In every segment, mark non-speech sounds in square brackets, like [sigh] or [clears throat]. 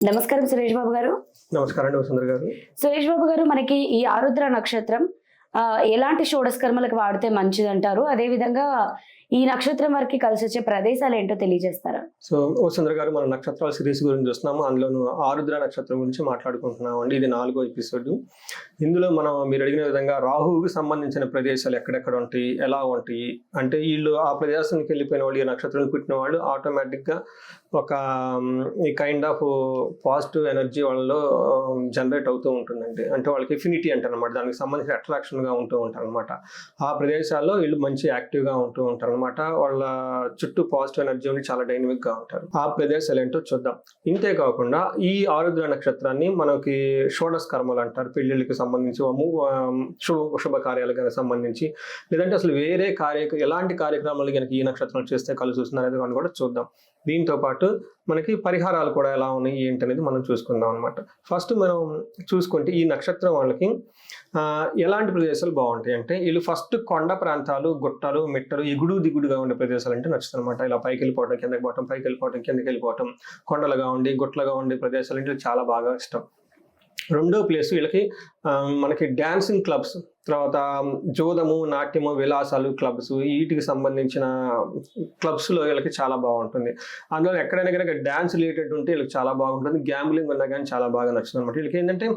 నమస్కారం సురేష్ బాబు గారు. నమస్కారం అండి వసుంధర గారు. సురేష్ బాబు గారు మనకి ఈ ఆరుద్ర నక్షత్రం ఆ, ఎలాంటి షోడస్ కర్మలకు వాడితే మంచిది అంటారు అదే విధంగా ఈ నక్షత్రం వరకు కలిసి వచ్చే ప్రదేశాలు ఏంటో తెలియజేస్తారా? సో ఓ వసుంధర గారు మన నక్షత్రాల సిరీస్ గురించి చూస్తున్నాము. అందులోను ఆరుద్ర నక్షత్రం గురించి మాట్లాడుకుంటున్నాం అండి ఇది నాలుగో ఎపిసోడ్. ఇందులో మనం మీరు అడిగిన విధంగా రాహువుకి సంబంధించిన ప్రదేశాలు ఎక్కడెక్కడ ఉంటాయి? ఎలా ఉంటాయి? అంటే వీళ్ళు ఆ ప్రదేశానికి వెళ్ళిపోయిన వాళ్ళు ఈ నక్షత్రం పుట్టిన వాళ్ళు ఆటోమేటిక్గా ఒక ఈ కైండ్ ఆఫ్ పాజిటివ్ ఎనర్జీ వాళ్ళలో జనరేట్ అవుతూ ఉంటుందండి. అంటే వాళ్ళకి ఎఫినిటీ అంటారు అనమాట దానికి సంబంధించిన అట్రాక్షన్గా ఉంటూ ఉంటారు అనమాట ఆ ప్రదేశాల్లో వీళ్ళు మంచి యాక్టివ్గా ఉంటూ ఉంటారు అనమాట వాళ్ళ చుట్టూ పాజిటివ్ ఎనర్జీ ఉండి చాలా డైనమిక్గా ఉంటారు. ఆ ప్రదేశాలు ఏంటో చూద్దాం. ఇంతే కాకుండా ఈ ఆరుద్ర నక్షత్రాన్ని మనకి షోడస్ కర్మలు అంటారు. పెళ్ళిళ్ళకి సంబంధించి శుభ శుభ కార్యాలకు సంబంధించి. లేదంటే అసలు వేరే కార్య ఎలాంటి కార్యక్రమాలు కనుక ఈ నక్షత్రం చేస్తే కలిసి వస్తుంది అనేది కూడా చూద్దాం. దీంతో పాటు మనకి పరిహారాలు కూడా ఎలా ఉన్నాయి ఏంటి అనేది మనం చూసుకుందాం అనమాట ఫస్ట్ మనం చూసుకుంటే ఈ నక్షత్రం వాళ్ళకి ఎలాంటి ప్రదేశాలు బాగుంటాయి అంటే వీళ్ళు ఫస్ట్ కొండ ప్రాంతాలు గుట్టలు మిట్టలు ఎగుడు దిగుడుగా ఉండే ప్రదేశాలు అంటే నచ్చుతుంది అనమాట ఇలా పైకి వెళ్ళిపోవడం కిందకి పోవటం పైకి వెళ్ళిపోవటం కిందకి వెళ్ళిపోవటం కొండలుగా ఉండి గుట్టలుగా ఉండే ప్రదేశాలు అంటే చాలా బాగా ఇష్టం. రెండో ప్లేస్ వీళ్ళకి మనకి డ్యాన్సింగ్ క్లబ్స్ తర్వాత జోదము నాట్యము విలాసాలు క్లబ్స్ వీటికి సంబంధించిన క్లబ్స్లో వీళ్ళకి చాలా బాగుంటుంది. అందులో ఎక్కడైనా కనుక డ్యాన్స్ రిలేటెడ్ ఉంటే వీళ్ళకి చాలా బాగుంటుంది. గ్యాంబ్లింగ్ ఉన్నా కానీ చాలా బాగా నచ్చుతుంది అనమాట వీళ్ళకి ఏంటంటే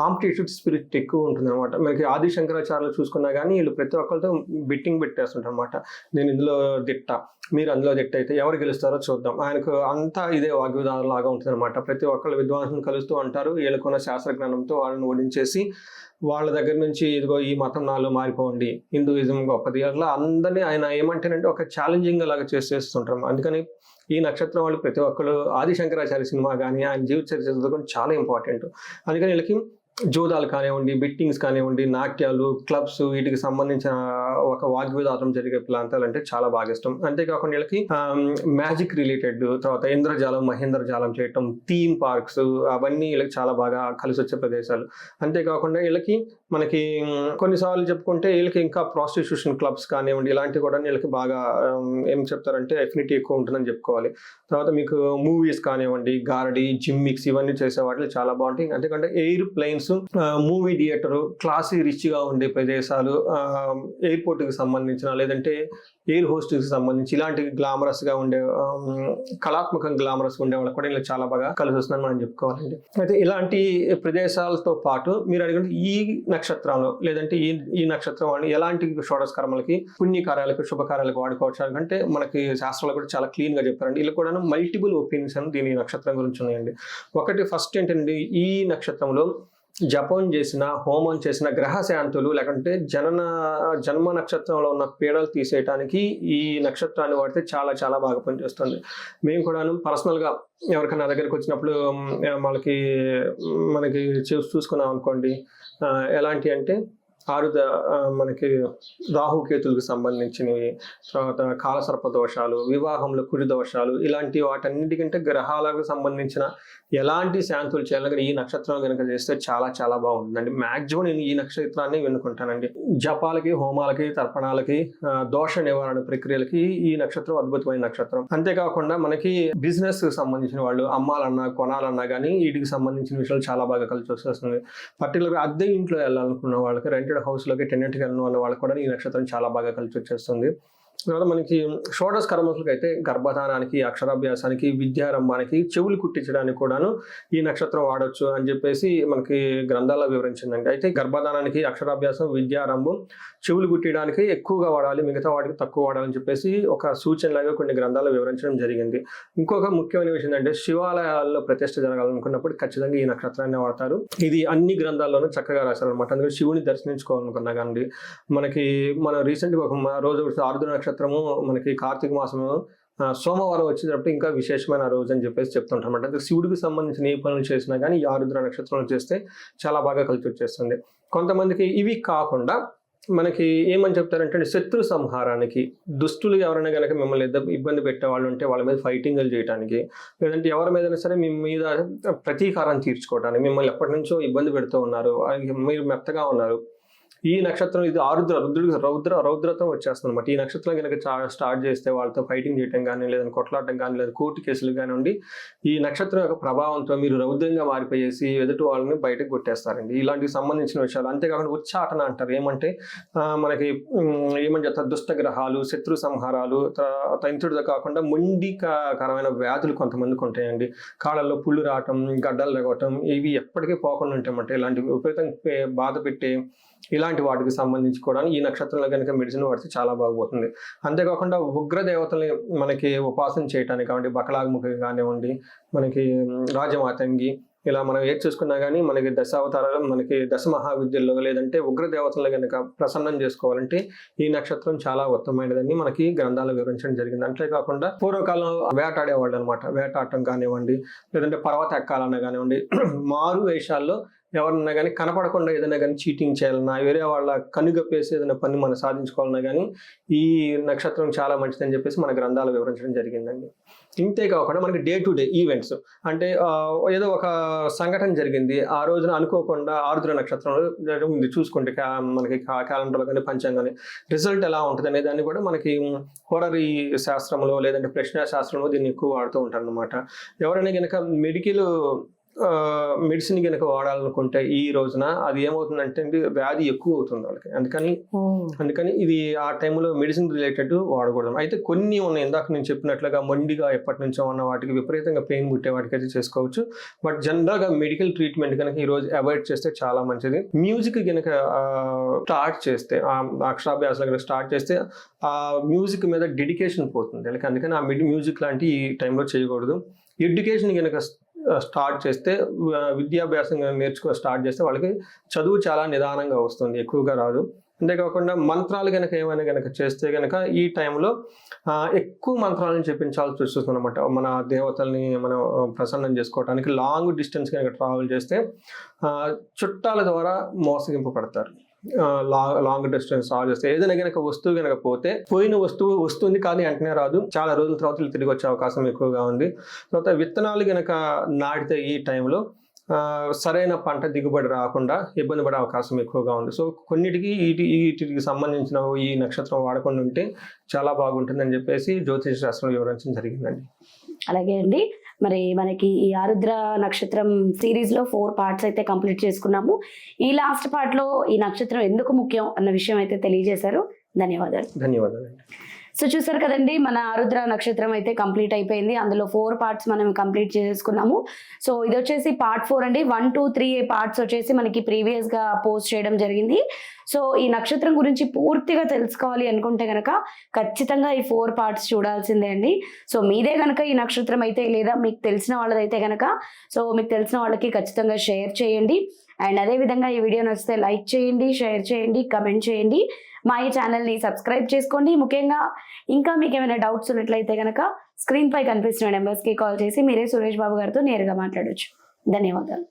కాంపిటేటివ్ స్పిరిట్ ఎక్కువ ఉంటుంది అనమాట మనకి ఆది శంకరాచార్యులు చూసుకున్నా కానీ వీళ్ళు ప్రతి ఒక్కరితో బిట్టింగ్ పెట్టేస్తుంటారు అనమాట నేను ఇందులో దిట్ట మీరు అందులో దిట్ట అయితే ఎవరు గెలుస్తారో చూద్దాం. ఆయనకు అంతా ఇదే వాగ్విధానం లాగా ఉంటుంది అనమాట ప్రతి ఒక్కళ్ళు విద్వాంసులను కలుస్తూ అంటారు వీళ్ళకున్న శాస్త్రజ్ఞానంతో వాళ్ళని ఓడించేసి వాళ్ళ దగ్గర నుంచి ఇదిగో ఈ మతం నాలో మారిపోండి హిందూయిజం గొప్పది అట్లా అందరినీ ఆయన ఏమంటేనంటే ఒక ఛాలెంజింగ్ లాగా చేసేస్తుంటారు. అందుకని ఈ నక్షత్రం వాళ్ళు ప్రతి ఒక్కరు ఆది శంకరాచార్య సినిమా కానీ ఆయన జీవిత చరిత్ర చదువుకోవడం చాలా ఇంపార్టెంట్ అందుకని వీళ్ళకి జూదాలు కానివ్వండి బిట్టింగ్స్ కానివ్వండి నాట్యాలు క్లబ్స్ వీటికి సంబంధించిన ఒక వాగ్వివాదం జరిగే ప్రాంతాలు అంటే చాలా బాగా ఇష్టం. అంతేకాకుండా వీళ్ళకి మ్యాజిక్ రిలేటెడ్ తర్వాత ఇంద్రజాలం మహేంద్రజాలం చేయటం థీమ్ పార్క్స్ అవన్నీ వీళ్ళకి చాలా బాగా కలిసి వచ్చే ప్రదేశాలు. అంతేకాకుండా వీళ్ళకి మనకి కొన్నిసార్లు చెప్పుకుంటే వీళ్ళకి ఇంకా ప్రాస్టిట్యూషన్ క్లబ్స్ కానివ్వండి ఇలాంటివి కూడా వీళ్ళకి బాగా ఏం చెప్తారంటే ఎఫినిటీ ఎక్కువ ఉంటుందని చెప్పుకోవాలి. తర్వాత మీకు మూవీస్ కానివ్వండి గారడి జిమ్మిక్స్ ఇవన్నీ చేసే వాటిలో చాలా బాగుంటాయి. అంతేకంటే air planes movie theatre classy రిచ్గా ఉండే ప్రదేశాలు ఎయిర్పోర్ట్కి సంబంధించిన లేదంటే ఎయిర్ హోస్ట్కి సంబంధించి ఇలాంటి గ్లామరస్గా ఉండే కళాత్మకంగా కళాత్మక గ్లామరస్ ఉండే వాళ్ళకి కూడా ఇలా చాలా బాగా కలిసి వస్తుందని మనం చెప్పుకోవాలండి. అయితే ఇలాంటి ప్రదేశాలతో పాటు మీరు అడిగినట్టు ఈ నక్షత్రంలో లేదంటే ఈ ఈ నక్షత్రం అని ఎలాంటి షోడస్ కర్మలకి పుణ్యకార్యాలకు శుభకార్యాలకు వాడుకోవచ్చు అంటే మనకి శాస్త్రాలు కూడా చాలా క్లీన్గా చెప్పారండి. ఇలా కూడా మల్టిపుల్ ఒపీనియన్స్ అని దీని నక్షత్రం గురించి ఉన్నాయండి. ఒకటి ఫస్ట్ ఏంటంటే ఈ నక్షత్రంలో జపం చేసిన హోమం చేసిన గ్రహ శాంతులు లేకుంటే జనన జన్మ నక్షత్రంలో ఉన్న పీడలు తీసేయటానికి ఈ నక్షత్రాన్ని వాడితే చాలా చాలా బాగా పనిచేస్తుంది. మేము కూడాను పర్సనల్గా ఎవరికైనా దగ్గరికి వచ్చినప్పుడు వాళ్ళకి మనకి చూసి చూసుకున్నాం అనుకోండి ఎలాంటి అంటే ఆరు మనకి రాహుకేతులకు సంబంధించినవి తర్వాత కాలసర్ప దోషాలు వివాహంలో కుడి దోషాలు ఇలాంటి వాటన్నిటికంటే గ్రహాలకు సంబంధించిన ఎలాంటి శాంతులు చేయాలి కనుక ఈ నక్షత్రం కనుక చేస్తే చాలా చాలా బాగుంటుందండి. మాక్సిమం నేను ఈ నక్షత్రాన్ని వినుకుంటానండి. జపాలకి హోమాలకి తర్పణాలకి దోష నివారణ ప్రక్రియలకి ఈ నక్షత్రం అద్భుతమైన నక్షత్రం. అంతేకాకుండా మనకి బిజినెస్ సంబంధించిన వాళ్ళు అమ్మాలన్నా కొనాలన్నా కానీ వీటికి సంబంధించిన విషయాలు చాలా బాగా కలిసి వస్తుంది. పర్టికులర్గా అద్దె ఇంట్లో వెళ్ళాలనుకున్న వాళ్ళకి రెంటెడ్ హౌస్లోకి టెన్నెంట్కి వెళ్ళను అన్న వాళ్ళకి కూడా ఈ నక్షత్రం చాలా బాగా కలిసి వచ్చేస్తుంది తర్వాత మనకి షోడస్ కర్మసులకు అయితే గర్భధానానికి అక్షరాభ్యాసానికి విద్యారంభానికి చెవులు కుట్టించడానికి కూడాను ఈ నక్షత్రం వాడచ్చు అని చెప్పేసి మనకి గ్రంథాల్లో వివరించిందండి. అయితే గర్భధానానికి అక్షరాభ్యాసం విద్యారంభం చెవులు కుట్టడానికి ఎక్కువగా వాడాలి మిగతా వాటికి తక్కువ వాడాలని చెప్పేసి ఒక సూచనలాగా కొన్ని గ్రంథాలు వివరించడం జరిగింది. ఇంకొక ముఖ్యమైన విషయం ఏంటంటే శివాలయాల్లో ప్రతిష్ట జరగాలనుకున్నప్పుడు ఖచ్చితంగా ఈ నక్షత్రాన్ని వాడతారు. ఇది అన్ని గ్రంథాల్లోనూ చక్కగా రాశారు అనమాట అందులో శివుని దర్శించుకోవాలనుకున్నా కానీ మనకి మనం రీసెంట్గా ఒక రోజు ఆరుద్ర నక్షత్రము మనకి కార్తీక మాసము సోమవారం వచ్చేటప్పుడు ఇంకా విశేషమైన రోజు అని చెప్పేసి చెప్తుంటారు అంటే శివుడికి సంబంధించిన ఏ పనులు చేసినా కానీ ఈ ఆరుద్ర నక్షత్రం చేస్తే చాలా బాగా కలిసి వచ్చేస్తుంది. కొంతమందికి ఇవి కాకుండా మనకి ఏమని చెప్తారంటే శత్రు సంహారానికి దుష్టులు ఎవరైనా కనుక మిమ్మల్ని ఇబ్బంది పెట్టే వాళ్ళు ఉంటే వాళ్ళ మీద ఫైటింగ్లు చేయడానికి లేదంటే ఎవరి మీదైనా సరే మీ మీద ప్రతీకారం తీర్చుకోవడానికి మిమ్మల్ని ఎప్పటి నుంచో ఇబ్బంది పెడుతూ ఉన్నారు మీరు మెత్తగా ఉన్నారు ఈ నక్షత్రం ఇది ఆరుద్ర రుద్రుడికి రౌద్ర రౌద్రతం వచ్చేస్తుంది అనమాట ఈ నక్షత్రం కనుక స్టార్ట్ చేస్తే వాళ్ళతో ఫైటింగ్ చేయటం కానీ లేదా కొట్లాడటం కానీ లేదా కోర్టు కేసులు కానివ్వండి ఈ నక్షత్రం యొక్క ప్రభావంతో మీరు రౌద్రంగా మారిపోయేసి ఎదుటి వాళ్ళని బయటకు కొట్టేస్తారండి. ఇలాంటికి సంబంధించిన విషయాలు. అంతేకాకుండా ఉచ్చాటన అంటారు. ఏమంటే మనకి ఏమని చెప్తారు దుష్ట గ్రహాలు శత్రు సంహారాలు తర్వాత ఇంతటితో కాకుండా మొండికరమైన వ్యాధులు కొంతమందికి ఉంటాయండి. కాళ్ళల్లో పుళ్ళు రావటం గడ్డలు రగవటం ఇవి ఎప్పటికీ పోకుండా ఉంటాయన్నమాట. ఇలాంటి విపరీతం బాధ పెట్టే ఇలాంటి వాటికి సంబంధించి కూడా ఈ నక్షత్రంలో కనుక మెడిసిన్ వాడితే చాలా బాగుపోతుంది. అంతేకాకుండా ఉగ్ర దేవతల్ని మనకి ఉపాసన చేయటానికి కావండి బకలాగ్ముఖి కానివ్వండి మనకి రాజమాతంగి ఇలా మనం ఏది చూసుకున్నా కానీ మనకి దశావతారాలు మనకి దశ మహావిద్యల్లో లేదంటే ఉగ్ర దేవతలను కనుక ప్రసన్నం చేసుకోవాలంటే ఈ నక్షత్రం చాలా ఉత్తమమైనదని మనకి గ్రంథాలు వివరించడం జరిగింది. అంతేకాకుండా పూర్వకాలం వేటాడేవాళ్ళు అనమాట వేటాడటం కానివ్వండి లేదంటే పర్వత ఎక్కాలన్నా కానివ్వండి [clears throat] మారు వేషాల్లో ఎవరన్నా కానీ కనపడకుండా ఏదైనా కానీ చీటింగ్ చేయాలన్నా వేరే వాళ్ళ కనుగప్పేసి ఏదైనా పని మనం సాధించుకోవాలన్నా కానీ ఈ నక్షత్రం చాలా మంచిదని చెప్పేసి మన గ్రంథాలు వివరించడం జరిగిందండి. ఇంతే కాకుండా మనకి డే టు డే ఈవెంట్స్ అంటే ఏదో ఒక సంఘటన జరిగింది. ఆ రోజున అనుకోకుండా ఆరుద్ర నక్షత్రంలో చూసుకుంటే మనకి క్యాలెండర్లో కానీ పంచాంగం కానీ రిజల్ట్ ఎలా ఉంటుంది అనే దాన్ని కూడా మనకి హోరరీ శాస్త్రంలో లేదంటే ప్రశ్న శాస్త్రంలో దీన్ని ఎక్కువ వాడుతూ ఉంటారు అనమాట ఎవరైనా కనుక మెడికల్ మెడిసిన్ కనుక వాడాలనుకుంటే ఈ రోజున అది ఏమవుతుందంటే వ్యాధి ఎక్కువ అవుతుంది వాళ్ళకి. అందుకని అందుకని ఇది ఆ టైంలో మెడిసిన్ రిలేటెడ్ వాడకూడదు. అయితే కొన్ని ఉన్నాయి. ఇందాక నేను చెప్పినట్లుగా మొండిగా ఎప్పటి నుంచో ఉన్న వాటికి విపరీతంగా పెయిన్ పుట్టే వాటికి అయితే చేసుకోవచ్చు. బట్ జనరల్గా మెడికల్ ట్రీట్మెంట్ కనుక ఈ రోజు అవాయిడ్ చేస్తే చాలా మంచిది. మ్యూజిక్ కనుక స్టార్ట్ చేస్తే ఆ అక్షరాభ్యాసాలు కనుక స్టార్ట్ చేస్తే ఆ మ్యూజిక్ మీద డెడికేషన్ పోతుంది. వీళ్ళకి అందుకని ఆ మిడ్ మ్యూజిక్ లాంటి ఈ టైంలో చేయకూడదు. ఎడ్యుకేషన్ కనుక స్టార్ట్ చేస్తే విద్యాభ్యాసం నేర్చుకో స్టార్ట్ చేస్తే వాళ్ళకి చదువు చాలా నిదానంగా వస్తుంది ఎక్కువగా రాదు. అంతేకాకుండా మంత్రాలు కనుక ఏమైనా కనుక చేస్తే కనుక ఈ టైంలో ఎక్కువ మంత్రాలను చెప్పించాల్సి వస్తుంది అనమాట మన దేవతల్ని మనం ప్రసన్నం చేసుకోవడానికి లాంగ్ డిస్టెన్స్ కనుక ట్రావెల్ చేస్తే చుట్టాల ద్వారా మోసగింపబడతారు. లాంగ్ లా- లాంగ్ డిస్టెన్స్ సాల్వ్ చేస్తే ఏదైనా కనుక వస్తువు కనుక పోతే పోయిన వస్తువు వస్తుంది కానీ వెంటనే రాదు. చాలా రోజుల తర్వాత తిరిగి వచ్చే అవకాశం ఎక్కువగా ఉంది. తర్వాత విత్తనాలు కనుక నాటితే ఈ టైంలో సరైన పంట దిగుబడి రాకుండా ఇబ్బంది పడే అవకాశం ఎక్కువగా ఉంది. సో కొన్నిటికి వీటి వీటికి సంబంధించిన ఈ నక్షత్రం వాడకుండా ఉంటే చాలా బాగుంటుందని చెప్పేసి జ్యోతిష శాస్త్రం వివరించడం జరిగిందండి. అలాగే అండి. మరి మనకి ఈ ఆరుద్ర నక్షత్రం సిరీస్లో ఫోర్ పార్ట్స్ అయితే కంప్లీట్ చేసుకున్నాము. ఈ లాస్ట్ పార్ట్లో ఈ నక్షత్రం ఎందుకు ముఖ్యం అన్న విషయం అయితే తెలియజేశారు. ధన్యవాదాలు. ధన్యవాదాలు. సో చూసారు కదండి మన ఆరుద్ర నక్షత్రం అయితే కంప్లీట్ అయిపోయింది. అందులో ఫోర్ పార్ట్స్ మనం కంప్లీట్ చేసుకున్నాము. సో ఇది వచ్చేసి పార్ట్ ఫోర్ అండి. వన్ టూ త్రీ పార్ట్స్ వచ్చేసి మనకి ప్రీవియస్గా పోస్ట్ చేయడం జరిగింది. సో ఈ నక్షత్రం గురించి పూర్తిగా తెలుసుకోవాలి అనుకుంటే కనుక ఖచ్చితంగా ఈ ఫోర్ పార్ట్స్ చూడాల్సిందే అండి. సో మీదే కనుక ఈ నక్షత్రం అయితే లేదా మీకు తెలిసిన వాళ్ళదైతే కనుక సో మీకు తెలిసిన వాళ్ళకి ఖచ్చితంగా షేర్ చేయండి. అండ్ అదే విధంగా ఈ వీడియో నచ్చితే లైక్ చేయండి షేర్ చేయండి కమెంట్ చేయండి. మా ఈ ఛానల్ని సబ్స్క్రైబ్ చేసుకోండి. ముఖ్యంగా ఇంకా మీకు ఏమైనా డౌట్స్ ఉన్నట్లయితే కనుక స్క్రీన్పై కనిపిస్తున్న నెంబర్స్కి కాల్ చేసి మీరే సురేష్ బాబు గారితో నేరుగా మాట్లాడొచ్చు. ధన్యవాదాలు.